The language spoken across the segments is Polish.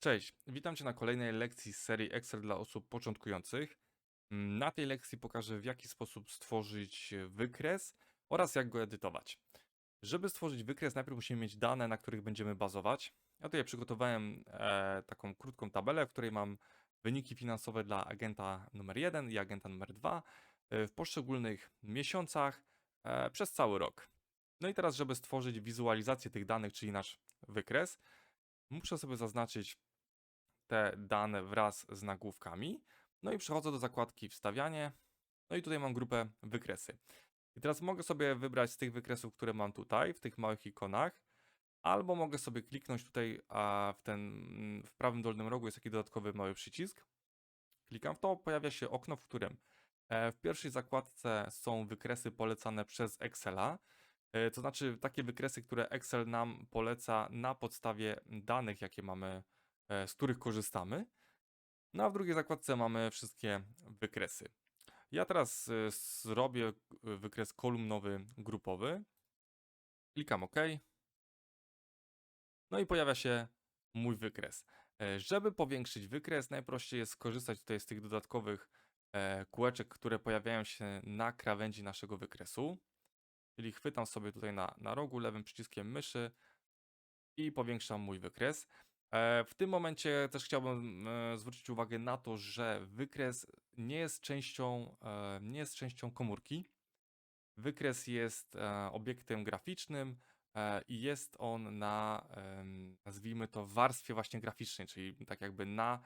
Cześć, witam Cię na kolejnej lekcji z serii Excel dla osób początkujących. Mm, Na tej lekcji pokażę, w jaki sposób stworzyć e, wykres oraz jak go edytować. Żeby stworzyć wykres, najpierw musimy mieć dane, na których będziemy bazować. Ja tutaj przygotowałem e, taką krótką tabelę, w której mam wyniki finansowe dla agenta numer 1 i agenta numer 2 e, w poszczególnych miesiącach e, przez cały rok. No i teraz, żeby stworzyć wizualizację tych danych, czyli nasz wykres, muszę sobie zaznaczyć te dane wraz z nagłówkami. No i przechodzę do zakładki wstawianie. No i tutaj mam grupę wykresy. I teraz mogę sobie wybrać z tych wykresów, które mam tutaj, w tych małych ikonach, albo mogę sobie kliknąć tutaj, a w ten mm, w prawym dolnym rogu jest taki dodatkowy mały przycisk. Klikam w to, pojawia się okno, w którym e, w pierwszej zakładce są wykresy polecane przez Excela. E, To znaczy takie wykresy, które Excel nam poleca na podstawie danych, jakie mamy z których korzystamy. No a w drugiej zakładce mamy wszystkie wykresy. Ja teraz e, zrobię e, wykres kolumnowy grupowy. Klikam OK. No i pojawia się mój wykres. E, Żeby powiększyć wykres, najprościej jest skorzystać tutaj z tych dodatkowych e, kółeczek, które pojawiają się na krawędzi naszego wykresu. Czyli chwytam sobie tutaj na, na rogu lewym przyciskiem myszy i powiększam mój wykres. E, W tym momencie też chciałbym e, zwrócić uwagę na to, że wykres nie jest częścią, e, nie jest częścią komórki. Wykres jest obiektem graficznym i jest on na, nazwijmy to, warstwie właśnie graficznej, czyli tak jakby na,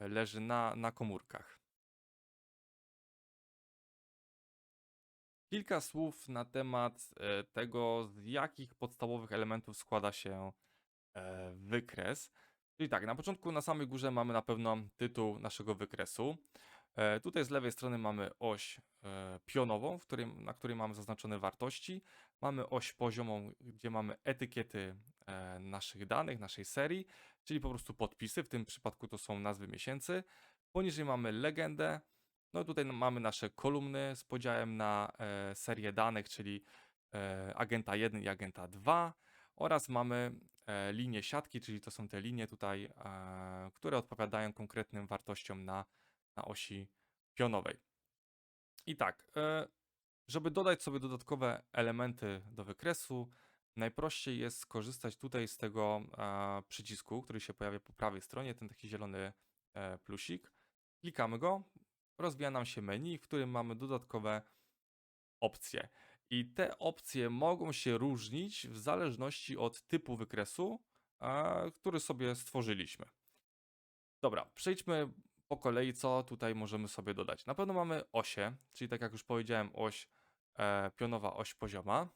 leży na, na komórkach. Kilka słów na temat tego, z jakich podstawowych elementów składa się e, wykres. Czyli tak, na początku na samej górze mamy na pewno tytuł naszego wykresu. E, Tutaj z lewej strony mamy oś e, pionową, w którym, na której mamy zaznaczone wartości. Mamy oś poziomą, gdzie mamy etykiety naszych danych, naszej serii, czyli po prostu podpisy. W tym przypadku to są nazwy miesięcy. Poniżej mamy legendę. No tutaj mamy nasze kolumny z podziałem na serię danych, czyli agenta 1 i agenta 2 oraz mamy linie siatki, czyli to są te linie tutaj, e, które odpowiadają konkretnym wartościom na, na osi pionowej. I tak, e, żeby dodać sobie dodatkowe elementy do wykresu, najprościej jest skorzystać tutaj z tego e, przycisku, który się pojawia po prawej stronie, ten taki zielony e, plusik. Klikamy go, rozwija nam się menu, w którym mamy dodatkowe opcje. I te opcje mogą się różnić w zależności od typu wykresu, który sobie stworzyliśmy. Dobra, przejdźmy po kolei, co tutaj możemy sobie dodać. Na pewno mamy osie, czyli tak jak już powiedziałem, oś e, pionowa, oś pozioma.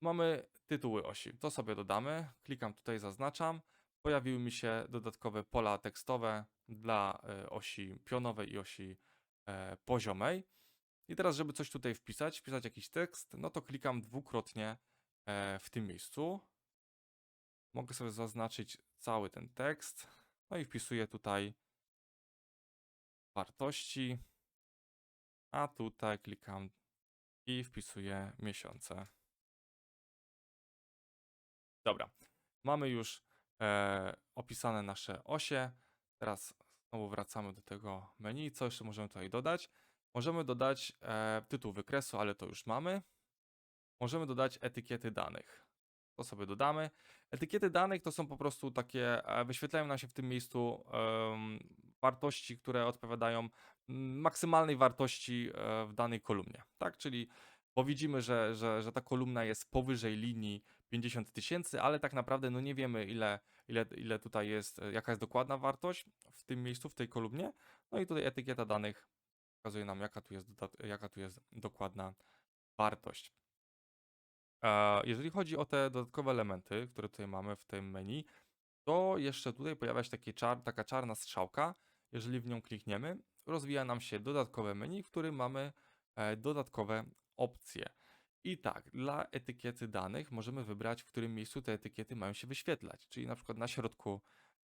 Mamy tytuły osi, to sobie dodamy. Klikam tutaj, zaznaczam. Pojawiły mi się dodatkowe pola tekstowe dla e, osi pionowej i osi e, poziomej. I teraz, żeby coś tutaj wpisać, wpisać jakiś tekst, no to klikam dwukrotnie e, w tym miejscu. Mogę sobie zaznaczyć cały ten tekst. No i wpisuję tutaj wartości. A tutaj klikam i wpisuję miesiące. Dobra, mamy już e, opisane nasze osie. Teraz znowu wracamy do tego menu. Co jeszcze możemy tutaj dodać? Możemy dodać e, tytuł wykresu, ale to już mamy. Możemy dodać etykiety danych. To sobie dodamy. Etykiety danych to są po prostu takie, e, wyświetlają nam się w tym miejscu wartości, które odpowiadają mm, maksymalnej wartości e, w danej kolumnie. Tak, czyli bo widzimy, że, że, że ta kolumna jest powyżej linii 50 tysięcy, ale tak naprawdę no nie wiemy ile, ile, ile tutaj jest, e, jaka jest dokładna wartość w tym miejscu, w tej kolumnie. No i tutaj etykieta danych pokazuje nam, jaka tu jest, jaka tu jest dokładna wartość. Jeżeli chodzi o te dodatkowe elementy, które tutaj mamy w tym menu, to jeszcze tutaj pojawia się czar, taka czarna strzałka. Jeżeli w nią klikniemy, rozwija nam się dodatkowe menu, w którym mamy e, dodatkowe opcje. I tak, dla etykiety danych możemy wybrać, w którym miejscu te etykiety mają się wyświetlać. Czyli na przykład na środku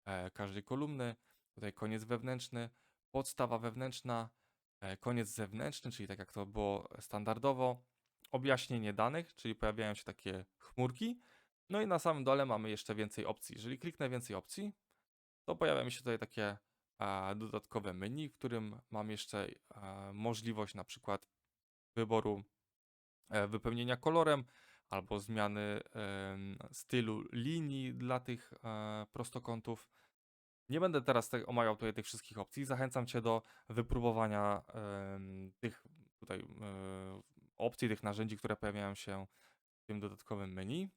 e, każdej kolumny, tutaj koniec wewnętrzny, podstawa wewnętrzna, koniec zewnętrzny, czyli tak jak to było standardowo, objaśnienie danych, czyli pojawiają się takie chmurki. No i na samym dole mamy jeszcze więcej opcji. Jeżeli kliknę więcej opcji, to pojawia mi się tutaj takie e, dodatkowe menu, w którym mam jeszcze e, możliwość na przykład wyboru e, wypełnienia kolorem albo zmiany stylu linii dla tych e, prostokątów. Nie będę teraz te, omawiał tutaj tych wszystkich opcji. Zachęcam Cię do wypróbowania tych tutaj opcji, tych narzędzi, które pojawiają się w tym dodatkowym menu.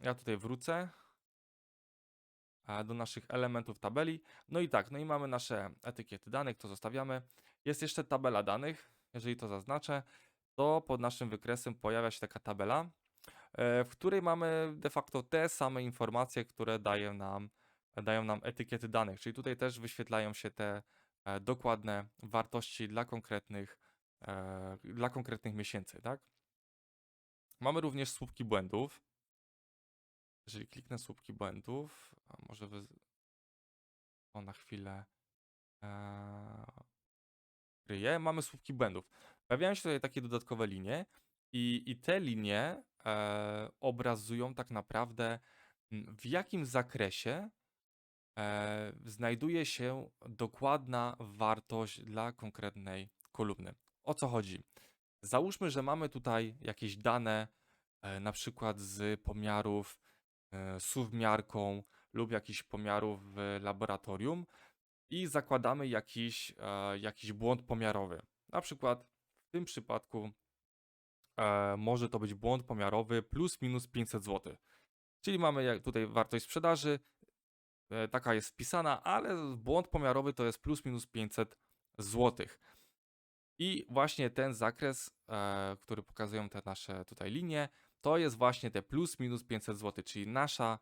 Ja tutaj wrócę do naszych elementów tabeli. No i tak, no i mamy nasze etykiety danych, to zostawiamy. Jest jeszcze tabela danych. Jeżeli to zaznaczę, to pod naszym wykresem pojawia się taka tabela, e, w której mamy de facto te same informacje, które daje nam, dają nam etykiety danych. Czyli tutaj też wyświetlają się te e, dokładne wartości dla konkretnych, e, dla konkretnych miesięcy, tak? Mamy również słupki błędów. Jeżeli kliknę słupki błędów, może wy... o na chwilę e, kryję, mamy słupki błędów. Pojawiają się tutaj takie dodatkowe linie i, i te linie obrazują tak naprawdę w jakim zakresie e, znajduje się dokładna wartość dla konkretnej kolumny. O co chodzi? Załóżmy, że mamy tutaj jakieś dane, e, na przykład z pomiarów e, suwmiarką lub jakichś pomiarów w laboratorium i zakładamy jakiś, jakiś błąd pomiarowy. Na przykład w tym przypadku może to być błąd pomiarowy plus minus 500 zł. Czyli mamy tutaj wartość sprzedaży, taka jest wpisana, ale błąd pomiarowy to jest plus minus 500 zł. I właśnie ten zakres, e, który pokazują te nasze tutaj linie, to jest właśnie te plus minus 500 zł, czyli nasza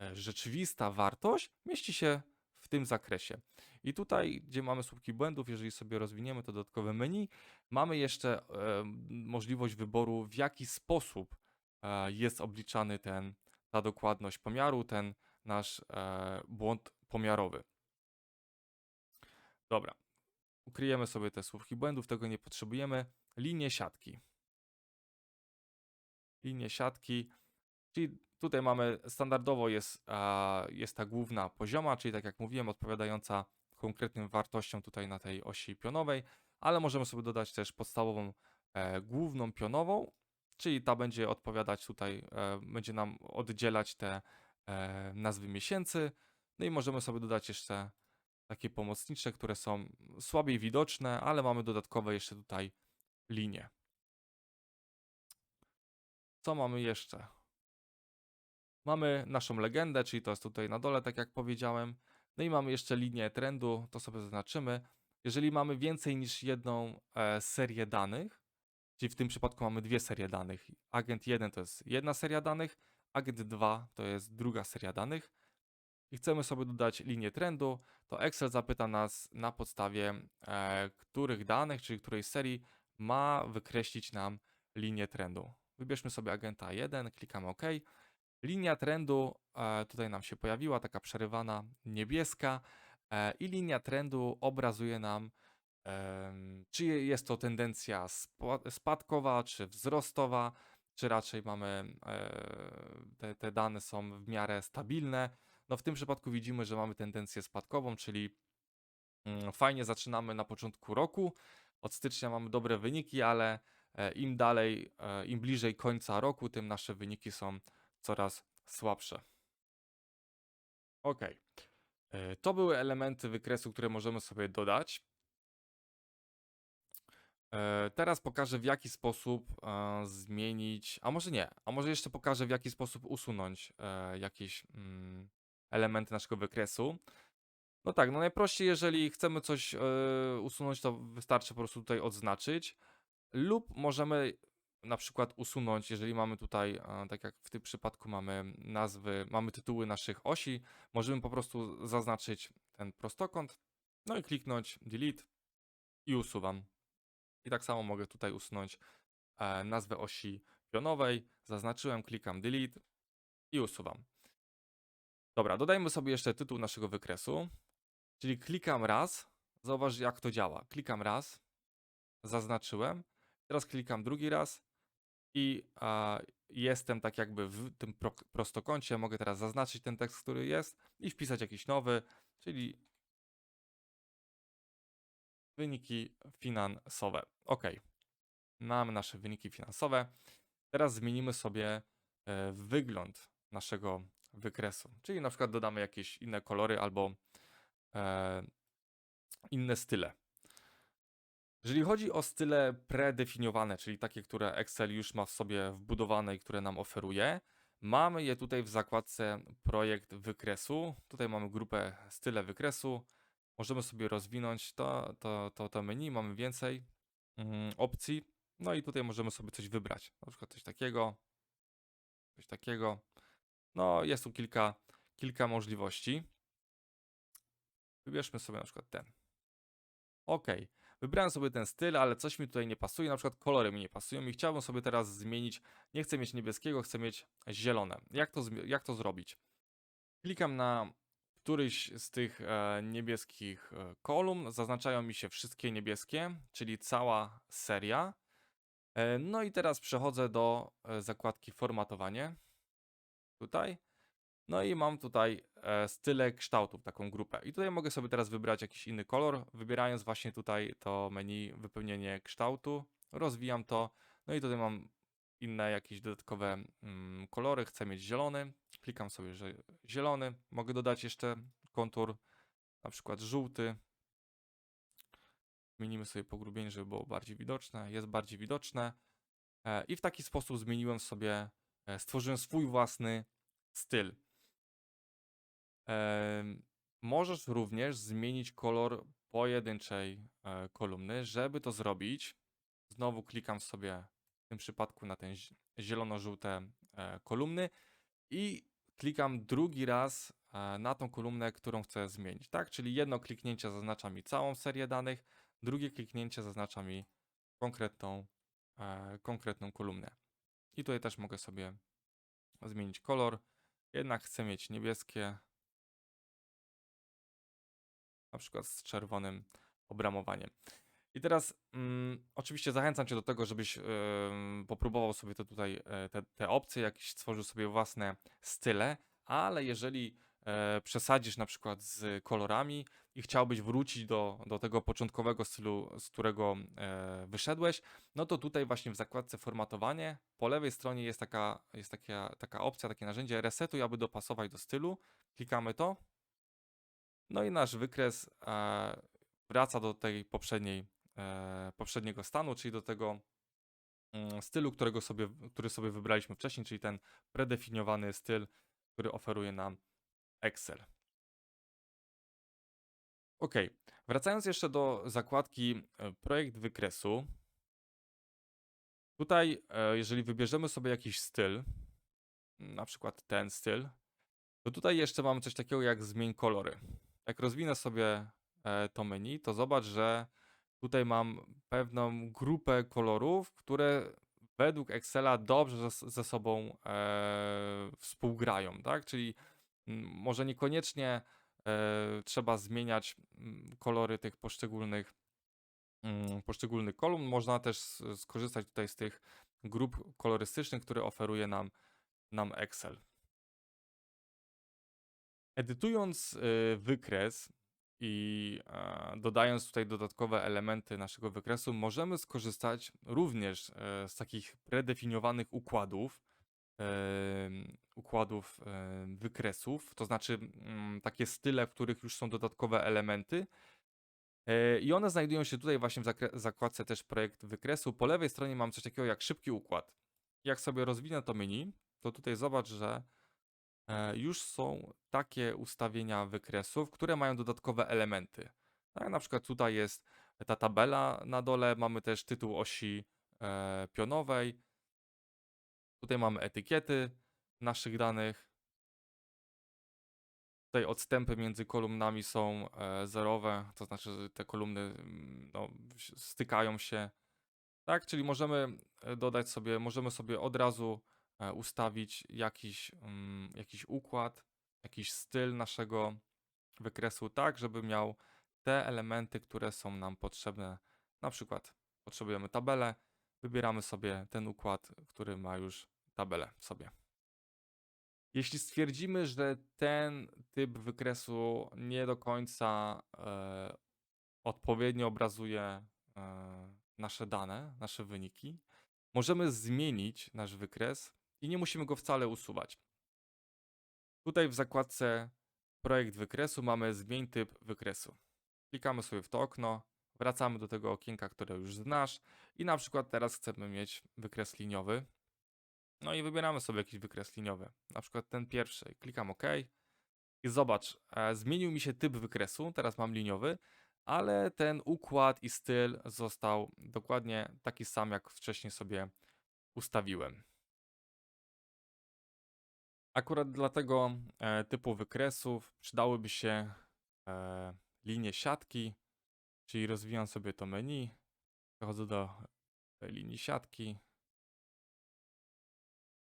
e, rzeczywista wartość mieści się w tym zakresie. I tutaj, gdzie mamy słupki błędów, jeżeli sobie rozwiniemy to dodatkowe menu, mamy jeszcze e, możliwość wyboru, w jaki sposób e, jest obliczany ten, ta dokładność pomiaru, ten nasz e, błąd pomiarowy. Dobra, ukryjemy sobie te słupki błędów, tego nie potrzebujemy. Linie siatki. Linie siatki, czyli tutaj mamy standardowo jest, jest ta główna pozioma, czyli tak jak mówiłem, odpowiadająca konkretnym wartościom tutaj na tej osi pionowej, ale możemy sobie dodać też podstawową e, główną pionową, czyli ta będzie odpowiadać tutaj, e, będzie nam oddzielać te nazwy miesięcy. No i możemy sobie dodać jeszcze takie pomocnicze, które są słabiej widoczne, ale mamy dodatkowe jeszcze tutaj linie. Co mamy jeszcze? Mamy naszą legendę, czyli to jest tutaj na dole, tak jak powiedziałem. No i mamy jeszcze linię trendu, to sobie zaznaczymy. Jeżeli mamy więcej niż jedną e, serię danych, czyli w tym przypadku mamy dwie serie danych. Agent 1 to jest jedna seria danych, agent 2 to jest druga seria danych. I chcemy sobie dodać linię trendu, to Excel zapyta nas na podstawie e, których danych, czyli której serii ma wykreślić nam linię trendu. Wybierzmy sobie agenta 1, klikamy OK. Linia trendu e, tutaj nam się pojawiła, taka przerywana niebieska e, i linia trendu obrazuje nam, em, czy je- jest to tendencja spa- spadkowa, czy wzrostowa, czy raczej mamy, e, te, te dane są w miarę stabilne. No w tym przypadku widzimy, że mamy tendencję spadkową, czyli mm, fajnie zaczynamy na początku roku. Od stycznia mamy dobre wyniki, ale e, im dalej, e, im bliżej końca roku, tym nasze wyniki są coraz słabsze. Ok. To były elementy wykresu, które możemy sobie dodać. E, Teraz pokażę, w jaki sposób e, zmienić, a może nie, a może jeszcze pokażę, w jaki sposób usunąć e, jakieś mm, elementy naszego wykresu. No tak, no najprościej, jeżeli chcemy coś usunąć, to wystarczy po prostu tutaj odznaczyć, lub możemy na przykład usunąć, jeżeli mamy tutaj, tak jak w tym przypadku mamy nazwy, mamy tytuły naszych osi, możemy po prostu zaznaczyć ten prostokąt, no i kliknąć delete i usuwam. I tak samo mogę tutaj usunąć e, nazwę osi pionowej, zaznaczyłem, klikam delete i usuwam. Dobra, dodajmy sobie jeszcze tytuł naszego wykresu, czyli klikam raz, zauważ jak to działa. Klikam raz, zaznaczyłem, teraz klikam drugi raz. I a, jestem tak jakby w tym pro, prostokącie. Mogę teraz zaznaczyć ten tekst, który jest i wpisać jakiś nowy, czyli wyniki finansowe. Ok, mamy nasze wyniki finansowe. Teraz zmienimy sobie e, wygląd naszego wykresu, czyli na przykład dodamy jakieś inne kolory albo e, inne style. Jeżeli chodzi o style predefiniowane, czyli takie, które Excel już ma w sobie wbudowane i które nam oferuje, mamy je tutaj w zakładce projekt wykresu. Tutaj mamy grupę style wykresu. Możemy sobie rozwinąć to, to, to, to menu, mamy więcej mm, opcji. No i tutaj możemy sobie coś wybrać, na przykład coś takiego, coś takiego. No, jest tu kilka, kilka możliwości. Wybierzmy sobie na przykład ten. Ok, wybrałem sobie ten styl, ale coś mi tutaj nie pasuje, na przykład kolory mi nie pasują i chciałbym sobie teraz zmienić, nie chcę mieć niebieskiego, chcę mieć zielone. Jak to, jak to zrobić? Klikam na któryś z tych e, niebieskich e, kolumn, zaznaczają mi się wszystkie niebieskie, czyli cała seria. E, no i teraz przechodzę do zakładki formatowanie. Tutaj. No i mam tutaj style kształtów, taką grupę. I tutaj mogę sobie teraz wybrać jakiś inny kolor, wybierając właśnie tutaj to menu wypełnienie kształtu. Rozwijam to. No i tutaj mam inne jakieś dodatkowe mm, kolory. Chcę mieć zielony. Klikam sobie, że zielony. Mogę dodać jeszcze kontur, na przykład żółty. Zmienimy sobie pogrubienie, żeby było bardziej widoczne. Jest bardziej widoczne. E, I w taki sposób zmieniłem sobie, e, stworzyłem swój własny styl. Możesz również zmienić kolor pojedynczej e, kolumny. Żeby to zrobić, znowu klikam sobie w tym przypadku na ten zi- zielono-żółte kolumny i klikam drugi raz e, na tą kolumnę, którą chcę zmienić. Tak, czyli jedno kliknięcie zaznacza mi całą serię danych, drugie kliknięcie zaznacza mi konkretną, e, konkretną kolumnę. I tutaj też mogę sobie zmienić kolor. Jednak chcę mieć niebieskie, na przykład z czerwonym obramowaniem. I teraz mm, oczywiście zachęcam Cię do tego, żebyś ym, popróbował sobie to tutaj, e, te, te opcje, jakieś stworzył sobie własne style, ale jeżeli e, przesadzisz na przykład z kolorami i chciałbyś wrócić do, do tego początkowego stylu, z którego e, wyszedłeś, no to tutaj właśnie w zakładce formatowanie po lewej stronie jest taka, jest taka, taka opcja, takie narzędzie resetuj, aby dopasować do stylu. Klikamy to. No i nasz wykres e, wraca do tej poprzedniej, poprzedniego stanu, czyli do tego mm, stylu, którego sobie, który sobie wybraliśmy wcześniej, czyli ten predefiniowany styl, który oferuje nam Excel. Ok, wracając jeszcze do zakładki e, projekt wykresu. Tutaj, e, jeżeli wybierzemy sobie jakiś styl, na przykład ten styl, to tutaj jeszcze mamy coś takiego jak zmień kolory. Jak rozwinę sobie e, to menu, to zobacz, że tutaj mam pewną grupę kolorów, które według Excela dobrze ze, sobą e, współgrają, tak? Czyli mm, może niekoniecznie e, trzeba zmieniać mm, kolory tych poszczególnych, mm, poszczególnych kolumn. Można też skorzystać tutaj z tych grup kolorystycznych, które oferuje nam, nam Excel. Edytując y, wykres i dodając tutaj dodatkowe elementy naszego wykresu, możemy skorzystać również e, z takich predefiniowanych układów, układów wykresów, to znaczy mm, takie style, w których już są dodatkowe elementy. E, I one znajdują się tutaj właśnie w zakładce też projekt wykresu. Po lewej stronie mam coś takiego jak szybki układ. Jak sobie rozwinę to menu, to tutaj zobacz, że już są takie ustawienia wykresów, które mają dodatkowe elementy. Tak, na przykład tutaj jest ta tabela na dole, mamy też tytuł osi e, pionowej. Tutaj mamy etykiety naszych danych. Tutaj odstępy między kolumnami są e, zerowe, to znaczy, że te kolumny mm, no, stykają się. Tak, czyli możemy e, dodać sobie, możemy sobie od razu e, ustawić jakiś, mm, jakiś układ, jakiś styl naszego wykresu, tak, żeby miał te elementy, które są nam potrzebne. Na przykład potrzebujemy tabelę, wybieramy sobie ten układ, który ma już tabelę w sobie. Jeśli stwierdzimy, że ten typ wykresu nie do końca e, odpowiednio obrazuje e, nasze dane, nasze wyniki, możemy zmienić nasz wykres i nie musimy go wcale usuwać. Tutaj w zakładce Projekt wykresu mamy Zmień typ wykresu. Klikamy sobie w to okno, wracamy do tego okienka, które już znasz i na przykład teraz chcemy mieć wykres liniowy. No i wybieramy sobie jakiś wykres liniowy, na przykład ten pierwszy. Klikam OK i zobacz, e, zmienił mi się typ wykresu, teraz mam liniowy, ale ten układ i styl został dokładnie taki sam, jak wcześniej sobie ustawiłem. Akurat dla tego e, typu wykresów przydałyby się e, linie siatki, czyli rozwijam sobie to menu, przechodzę do tej linii siatki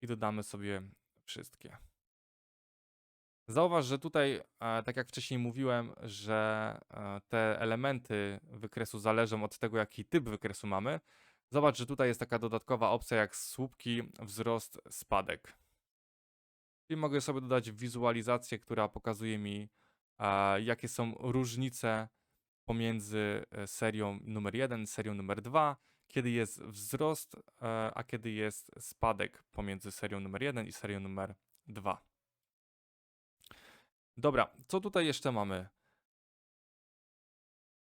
i dodamy sobie wszystkie. Zauważ, że tutaj, e, tak jak wcześniej mówiłem, że e, te elementy wykresu zależą od tego, jaki typ wykresu mamy. Zobacz, że tutaj jest taka dodatkowa opcja jak słupki, wzrost, spadek. Czyli mogę sobie dodać wizualizację, która pokazuje mi, jakie są różnice pomiędzy e, serią numer 1 serią numer 2, kiedy jest wzrost, e, a kiedy jest spadek pomiędzy serią numer 1 i serią numer 2. Dobra, co tutaj jeszcze mamy?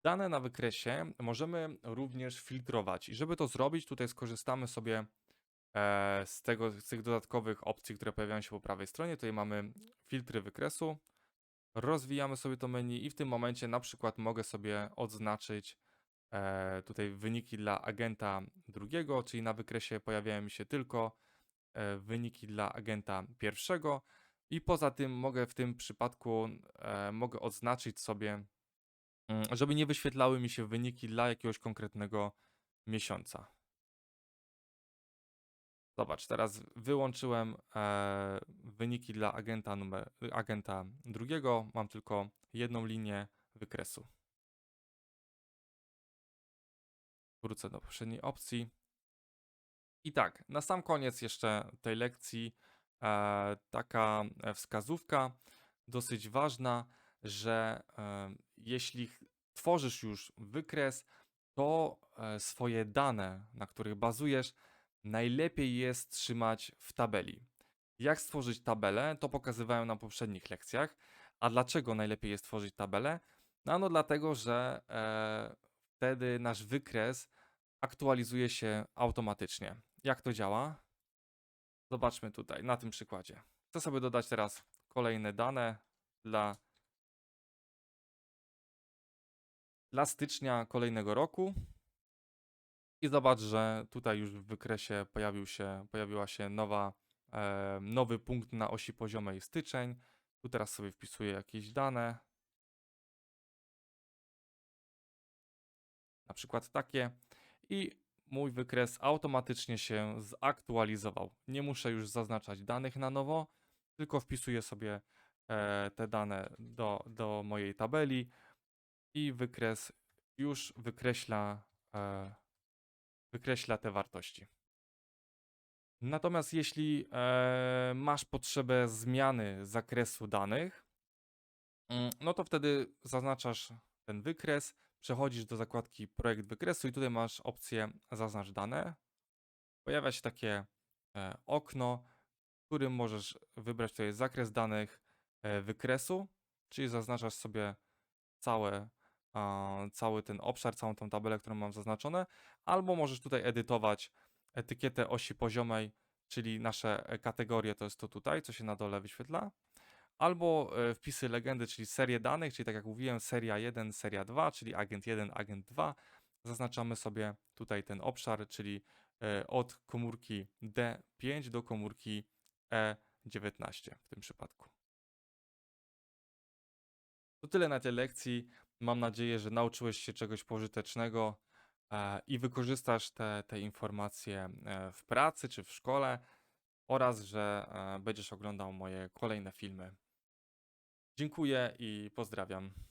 Dane na wykresie możemy również filtrować. I żeby to zrobić, tutaj skorzystamy sobie e, z, tego, z tych dodatkowych opcji, które pojawiają się po prawej stronie. Tutaj mamy filtry wykresu. Rozwijamy sobie to menu i w tym momencie na przykład mogę sobie odznaczyć e, tutaj wyniki dla agenta drugiego, czyli na wykresie pojawiają mi się tylko e, wyniki dla agenta pierwszego i poza tym mogę w tym przypadku e, mogę odznaczyć sobie, mm, żeby nie wyświetlały mi się wyniki dla jakiegoś konkretnego miesiąca. Zobacz, teraz wyłączyłem e, wyniki dla agenta, numer, agenta drugiego. Mam tylko jedną linię wykresu. Wrócę do poprzedniej opcji. I tak, na sam koniec jeszcze tej lekcji e, taka wskazówka dosyć ważna, że e, jeśli tworzysz już wykres, to e, swoje dane, na których bazujesz, najlepiej jest trzymać w tabeli. Jak stworzyć tabelę, to pokazywałem na poprzednich lekcjach. A dlaczego najlepiej jest tworzyć tabelę? No, no dlatego, że e, wtedy nasz wykres aktualizuje się automatycznie. Jak to działa? Zobaczmy tutaj na tym przykładzie. Chcę sobie dodać teraz kolejne dane dla, dla stycznia kolejnego roku. I zobacz, że tutaj już w wykresie pojawił się, pojawiła się nowa, e, nowy punkt na osi poziomej styczeń. Tu teraz sobie wpisuję jakieś dane. Na przykład takie. I mój wykres automatycznie się zaktualizował. Nie muszę już zaznaczać danych na nowo, tylko wpisuję sobie e, te dane do, do mojej tabeli i wykres już wykreśla e, wykreśla te wartości. Natomiast jeśli e, masz potrzebę zmiany zakresu danych, mm, no to wtedy zaznaczasz ten wykres, przechodzisz do zakładki projekt wykresu i tutaj masz opcję zaznacz dane. Pojawia się takie e, okno, w którym możesz wybrać tutaj zakres danych e, wykresu, czyli zaznaczasz sobie całe cały ten obszar, całą tą tabelę, którą mam zaznaczone, albo możesz tutaj edytować etykietę osi poziomej, czyli nasze e, kategorie, to jest to tutaj, co się na dole wyświetla, albo e, wpisy legendy, czyli serię danych, czyli tak jak mówiłem, seria 1, seria 2, czyli agent 1, agent 2. Zaznaczamy sobie tutaj ten obszar, czyli e, od komórki D5 do komórki E19 w tym przypadku. To tyle na tej lekcji. Mam nadzieję, że nauczyłeś się czegoś pożytecznego e, i wykorzystasz te, te informacje e, w pracy czy w szkole oraz, że e, będziesz oglądał moje kolejne filmy. Dziękuję i pozdrawiam.